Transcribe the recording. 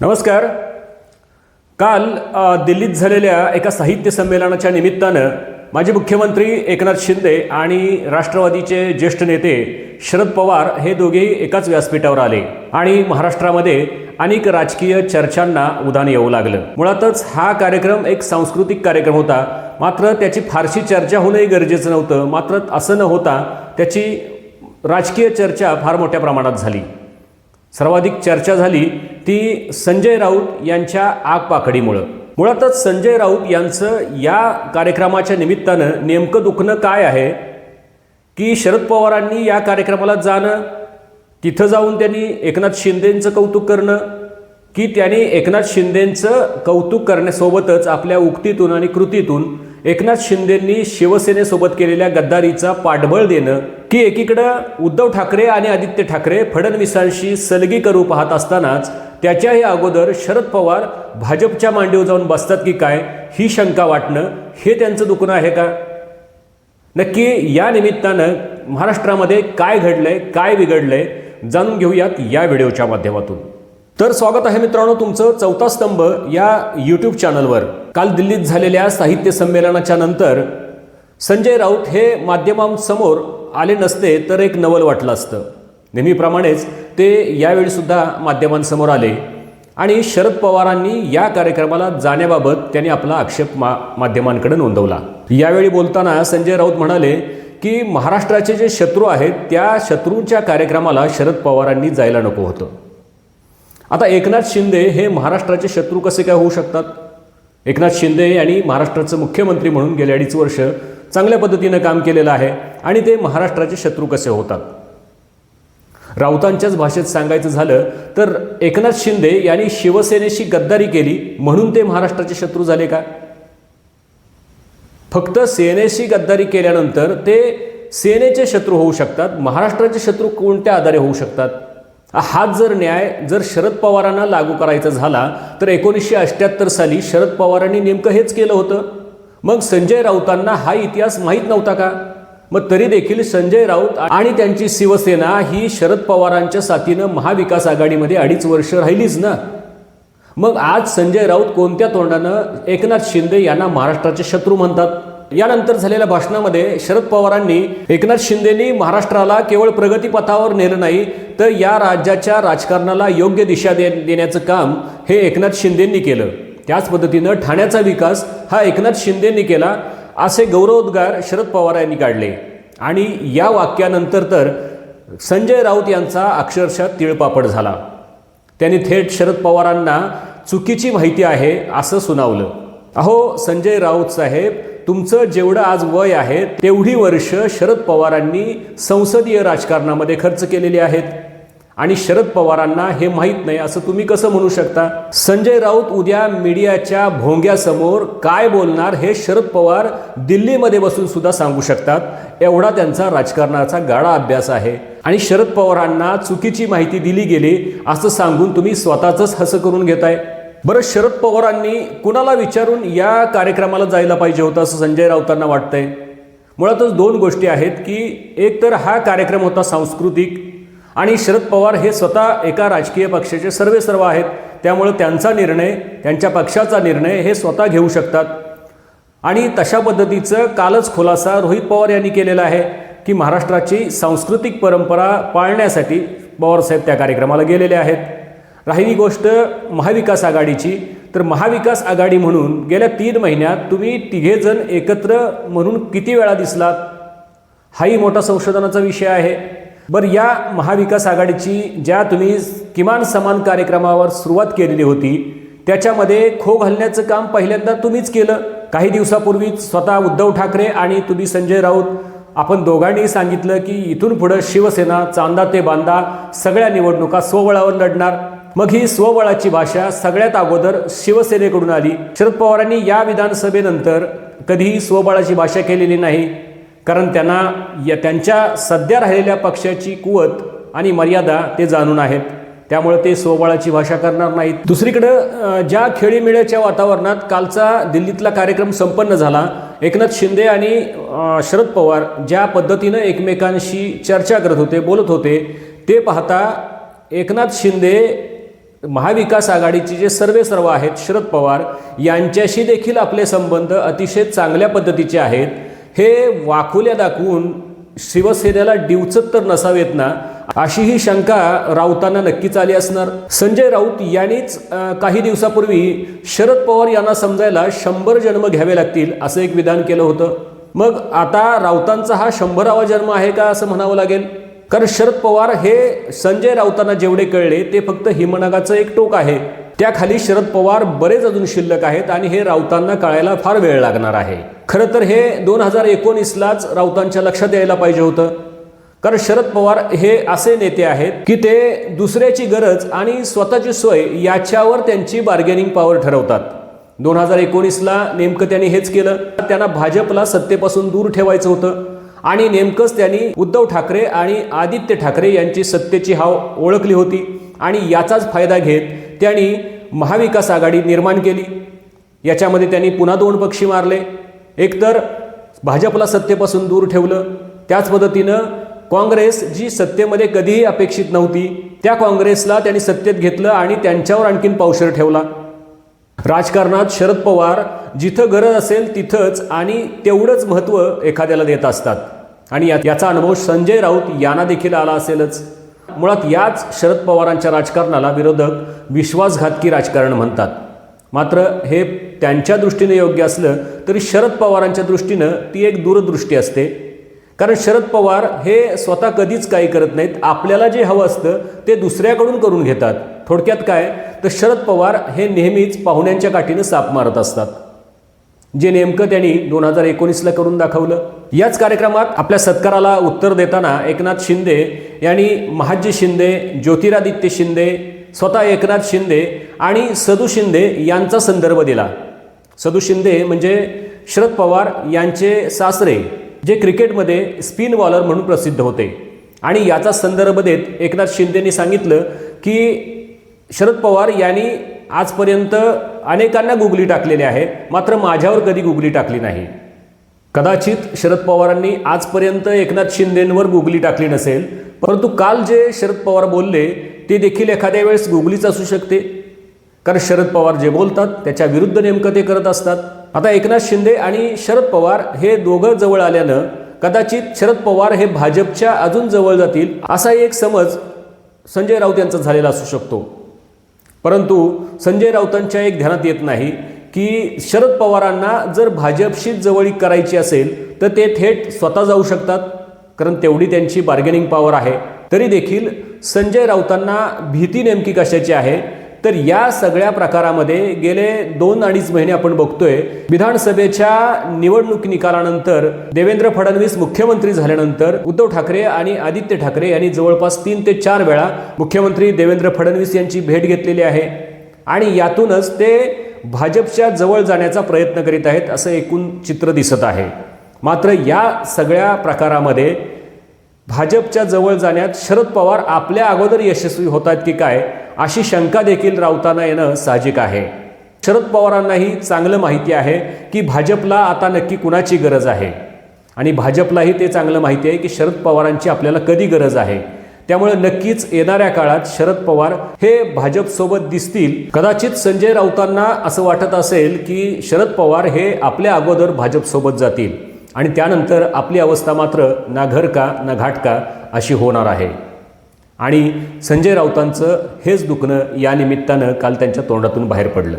नमस्कार. काल दिल्लीत झालेल्या एका साहित्य संमेलनाच्या निमित्तानं माजी मुख्यमंत्री एकनाथ शिंदे आणि राष्ट्रवादीचे ज्येष्ठ नेते शरद पवार हे दोघेही एकाच व्यासपीठावर आले आणि महाराष्ट्रामध्ये अनेक राजकीय चर्चांना उदान येऊ लागलं. मुळातच हा कार्यक्रम एक सांस्कृतिक कार्यक्रम होता. मात्र त्याची फारशी चर्चा होणंही गरजेचं नव्हतं. मात्र असं न होता त्याची राजकीय चर्चा फार मोठ्या प्रमाणात झाली. सर्वाधिक चर्चा झाली ती संजय राऊत यांच्या आगपाखडीमुळं मुळातच संजय राऊत यांचं या कार्यक्रमाच्या निमित्तानं नेमकं दुखणं काय आहे? की शरद पवारांनी या कार्यक्रमाला जाणं? तिथं जाऊन त्यांनी एकनाथ शिंदेंचं कौतुक करणं? की त्यांनी एकनाथ शिंदेंचं कौतुक करण्यासोबतच आपल्या उक्तीतून आणि कृतीतून एकनाथ शिंदेंनी शिवसेनेसोबत केलेल्या गद्दारीचा पाठबळ देणं की एकीकडं उद्धव ठाकरे आणि आदित्य ठाकरे फडणवीसांशी सलगी करू पाहत असतानाच त्याच्याही अगोदर शरद पवार भाजपच्या मांडीवर जाऊन बसतात की काय ही शंका वाटणं हे त्यांचं दुखणं आहे का? नक्की या निमित्तानं महाराष्ट्रामध्ये काय घडलंय काय बिघडलंय जाणून घेऊयात या व्हिडिओच्या माध्यमातून. तर स्वागत आहे मित्रांनो तुमचं चौथा स्तंभ या यूट्यूब चॅनलवर काल दिल्लीत झालेल्या साहित्य संमेलनाच्या नंतर संजय राऊत हे माध्यमांसमोर आले नसते तर एक नवल वाटलं असतं. नेहमीप्रमाणेच ते यावेळीसुद्धा माध्यमांसमोर आले आणि शरद पवारांनी या कार्यक्रमाला जाण्याबाबत त्यांनी आपला आक्षेप मा माध्यमांकडे नोंदवला. यावेळी बोलताना संजय राऊत म्हणाले की महाराष्ट्राचे जे शत्रू आहेत त्या शत्रूंच्या कार्यक्रमाला शरद पवारांनी जायला नको होतं. आता एकनाथ शिंदे हे महाराष्ट्राचे शत्रू कसे काय होऊ शकतात? एकनाथ शिंदे यांनी महाराष्ट्राचं मुख्यमंत्री म्हणून गेले अडीच वर्ष चांगल्या पद्धतीनं काम केलेलं आहे आणि ते महाराष्ट्राचे शत्रू कसे होतात? राऊतांच्याच भाषेत सांगायचं झालं तर एकनाथ शिंदे यांनी शिवसेनेशी गद्दारी केली म्हणून ते महाराष्ट्राचे शत्रू झाले का? फक्त सेनेशी गद्दारी केल्यानंतर ते सेनेचे शत्रू होऊ शकतात महाराष्ट्राचे शत्रू कोणत्या आधारे होऊ शकतात? हाच जर न्याय जर शरद पवारांना लागू करायचा झाला तर एकोणीसशे अठ्ठ्याहत्तर साली शरद पवारांनी नेमकं हेच केलं होतं. मग संजय राऊतांना हा इतिहास माहीत नव्हता का? मग तरी देखील संजय राऊत आणि त्यांची शिवसेना ही शरद पवारांच्या साथीनं महाविकास आघाडीमध्ये अडीच वर्ष राहिलीच ना? मग आज संजय राऊत कोणत्या तोंडानं एकनाथ शिंदे यांना महाराष्ट्राचे शत्रू म्हणतात? यानंतर झालेल्या भाषणामध्ये शरद पवारांनी एकनाथ शिंदेनी महाराष्ट्राला केवळ प्रगतीपथावर नेलं नाही तर या राज्याच्या राजकारणाला योग्य दिशा दे देण्याचं काम हे एकनाथ शिंदेंनी केलं. त्याच पद्धतीनं ठाण्याचा विकास हा एकनाथ शिंदेंनी केला असे गौरवोद्गार शरद पवार यांनी काढले. आणि या वाक्यानंतर तर संजय राऊत यांचा अक्षरशः तिळपापड झाला. त्यांनी थेट शरद पवारांना चुकीची माहिती आहे असं सुनावलं. अहो संजय राऊत साहेब तुमचं जेवढं आज वय आहे तेवढी वर्ष शरद पवारांनी संसदीय राजकारणामध्ये खर्च केलेली आहेत. आणि शरद पवारांना हे माहीत नाही असं तुम्ही कसं म्हणू शकता? संजय राऊत उद्या मीडियाच्या भोंग्यासमोर काय बोलणार हे शरद पवार दिल्लीमध्ये बसून सुद्धा सांगू शकतात. एवढा त्यांचा राजकारणाचा गाढा अभ्यास आहे. आणि शरद पवारांना चुकीची माहिती दिली गेली असं सांगून तुम्ही स्वतःच हसं करून घेताय. बरं शरद पवारांनी कुणाला विचारून या कार्यक्रमाला जायला पाहिजे होतं असं संजय राऊतांना वाटतंय? मुळातच दोन गोष्टी आहेत की एक तर हा कार्यक्रम होता सांस्कृतिक आणि शरद पवार हे स्वतः एका राजकीय पक्षाचे सर्वे सर्व आहेत. त्यामुळं त्यांचा निर्णय त्यांच्या पक्षाचा निर्णय हे स्वतः घेऊ शकतात. आणि तशा पद्धतीचं कालच खुलासा रोहित पवार यांनी केलेला आहे की महाराष्ट्राची सांस्कृतिक परंपरा पाळण्यासाठी पवारसाहेब त्या कार्यक्रमाला गेलेले आहेत. राहिली गोष्ट महाविकास आघाडीची. तर महाविकास आघाडी म्हणून गेल्या तीन महिन्यात तुम्ही तिघेजण एकत्र म्हणून किती वेळा दिसलात? हाही मोठा संशोधनाचा विषय आहे. बरं या महाविकास आघाडीची ज्या तुम्ही किमान समान कार्यक्रमावर सुरुवात केलेली होती त्याच्यामध्ये खो घालण्याचं काम पहिल्यांदा तुम्हीच केलं. काही दिवसापूर्वीच स्वतः उद्धव ठाकरे आणि तुम्ही संजय राऊत आपण दोघांनी सांगितलं की इथून पुढं शिवसेना चांदा ते बांदा सगळ्या निवडणुका स्वबळावर लढणार. मग ही स्वबळाची भाषा सगळ्यात अगोदर शिवसेनेकडून आली. शरद पवारांनी या विधानसभेनंतर कधीही स्वबळाची भाषा केलेली नाही. कारण त्यांना या त्यांच्या सध्या राहिलेल्या पक्षाची कुवत आणि मर्यादा ते जाणून आहेत. त्यामुळे ते स्वबळाची भाषा करणार नाहीत. दुसरीकडं ज्या खेळीमेळ्याच्या वातावरणात कालचा दिल्लीतला कार्यक्रम संपन्न झाला एकनाथ शिंदे आणि शरद पवार ज्या पद्धतीनं एकमेकांशी चर्चा करत होते बोलत होते ते पाहता एकनाथ शिंदे महाविकास आघाडीचे जे सर्वे सर्व आहेत शरद पवार यांच्याशी देखील आपले संबंध अतिशय चांगल्या पद्धतीचे आहेत. हे वाकुल्या दाखवून शिवसेनेला डिवचत तर नसावेत ना अशी ही शंका राऊतांना नक्कीच आली असणार. संजय राऊत यांनीच काही दिवसापूर्वी शरद पवार यांना समजायला शंभर जन्म घ्यावे लागतील असं एक विधान केलं होतं. मग आता राऊतांचा हा शंभरावा जन्म आहे का असं म्हणावं लागेल? कारण शरद पवार हे संजय राऊतांना जेवढे कळले ते फक्त हिमनगाचं एक टोक आहे. त्याखाली शरद पवार बरेच अजून शिल्लक आहेत आणि हे राऊतांना कळायला फार वेळ लागणार आहे. खरं तर हे दोन हजार एकोणीसलाच राऊतांच्या लक्षात यायला पाहिजे होतं. कारण शरद पवार हे असे नेते आहेत की ते दुसऱ्याची गरज आणि स्वतःची सोय याच्यावर त्यांची बार्गेनिंग पॉवर ठरवतात. दोन हजार एकोणीसला नेमकं त्यांनी हेच केलं. त्यांना भाजपला सत्तेपासून दूर ठेवायचं होतं आणि नेमकंच त्यांनी उद्धव ठाकरे आणि आदित्य ठाकरे यांची सत्तेची हाव ओळखली होती आणि याचाच फायदा घेत त्यांनी महाविकास आघाडी निर्माण केली. याच्यामध्ये त्यांनी पुन्हा दोन पक्षी मारले. एकतर भाजपला सत्तेपासून दूर ठेवलं त्याच पद्धतीनं काँग्रेस जी सत्तेमध्ये कधीही अपेक्षित नव्हती त्या काँग्रेसला त्यांनी सत्तेत घेतलं आणि त्यांच्यावर आणखीन पावशर ठेवला. राजकारणात शरद पवार जिथं गरज असेल तिथंच आणि तेवढंच महत्त्व एखाद्याला देत असतात. आणि याचा अनुभव संजय राऊत यांना देखील आला असेलच. मुळात याच शरद पवारांच्या राजकारणाला विरोधक विश्वासघातकी राजकारण म्हणतात. मात्र हे त्यांच्या दृष्टीने योग्य असलं तरी शरद पवारांच्या दृष्टीनं ती एक दूरदृष्टी असते. कारण शरद पवार हे स्वतः कधीच काही करत नाहीत. आपल्याला जे हवं असतं ते दुसऱ्याकडून करून घेतात. थोडक्यात काय? तर शरद पवार हे नेहमीच पाहुण्यांच्या काठीनं साप मारत असतात. जे नेमकं त्यांनी दोन हजार एकोणीसला करून दाखवलं. याच कार्यक्रमात आपल्या सत्काराला उत्तर देताना एकनाथ शिंदे यांनी महाजी शिंदे ज्योतिरादित्य शिंदे स्वतः एकनाथ शिंदे आणि सदू शिंदे यांचा संदर्भ दिला. सदू शिंदे म्हणजे शरद पवार यांचे सासरे जे क्रिकेटमध्ये स्पिन बॉलर म्हणून प्रसिद्ध होते. आणि याचा संदर्भ देत एकनाथ शिंदेनी सांगितलं की शरद पवार यांनी आजपर्यंत अनेकांना गुगली टाकलेली आहे मात्र माझ्यावर कधी गुगली टाकली नाही. कदाचित शरद पवारांनी आजपर्यंत एकनाथ शिंदेंवर गुगली टाकली नसेल परंतु काल जे शरद पवार बोलले ते देखील एखाद्या वेळेस गुगलीच असू शकते. कारण शरद पवार जे बोलतात त्याच्या विरुद्ध नेमकं ते करत असतात. आता एकनाथ शिंदे आणि शरद पवार हे दोघं जवळ आल्यानं कदाचित शरद पवार हे भाजपच्या अजून जवळ जातील असा एक समज संजय राऊत यांचा झालेला असू शकतो. परंतु संजय राऊतांच्या एक ध्यानात येत नाही की शरद पवारांना जर भाजपशीच जवळीक करायची असेल तर ते थेट स्वतः जाऊ शकतात कारण तेवढी त्यांची बार्गेनिंग पॉवर आहे. तरी देखील संजय राऊतांना भीती नेमकी कशाची आहे? तर या सगळ्या प्रकारामध्ये गेले दोन अडीच महिने आपण बघतोय विधानसभेच्या निवडणूक निकालानंतर देवेंद्र फडणवीस मुख्यमंत्री झाल्यानंतर उद्धव ठाकरे आणि आदित्य ठाकरे यांनी जवळपास तीन ते चार वेळा मुख्यमंत्री देवेंद्र फडणवीस यांची भेट घेतलेली आहे. आणि यातूनच ते भाजपच्या जवळ जाण्याचा प्रयत्न करीत आहेत असं एकूण चित्र दिसत आहे. मात्र या सगळ्या प्रकारामध्ये भाजपच्या जवळ जाण्यात शरद पवार आपल्या अगोदर यशस्वी होत आहेत की काय अशी शंका देखील रावताना येणं साहजिक आहे. शरद पवारांनाही चांगलं माहिती आहे की भाजपला आता नक्की कुणाची गरज आहे? आणि भाजपलाही ते चांगलं माहिती आहे की शरद पवारांची आपल्याला कधी गरज आहे? त्यामुळे नक्कीच येणाऱ्या काळात शरद पवार हे भाजपसोबत दिसतील. कदाचित संजय राऊतांना असं वाटत असेल की शरद पवार हे आपल्या अगोदर भाजपसोबत जातील. आणि त्यानंतर आपली अवस्था मात्र ना घर का ना घाट का अशी होणार आहे. आणि संजय राऊतांचं हेच दुखणं या निमित्तानं काल त्यांच्या तोंडातून बाहेर पडलं.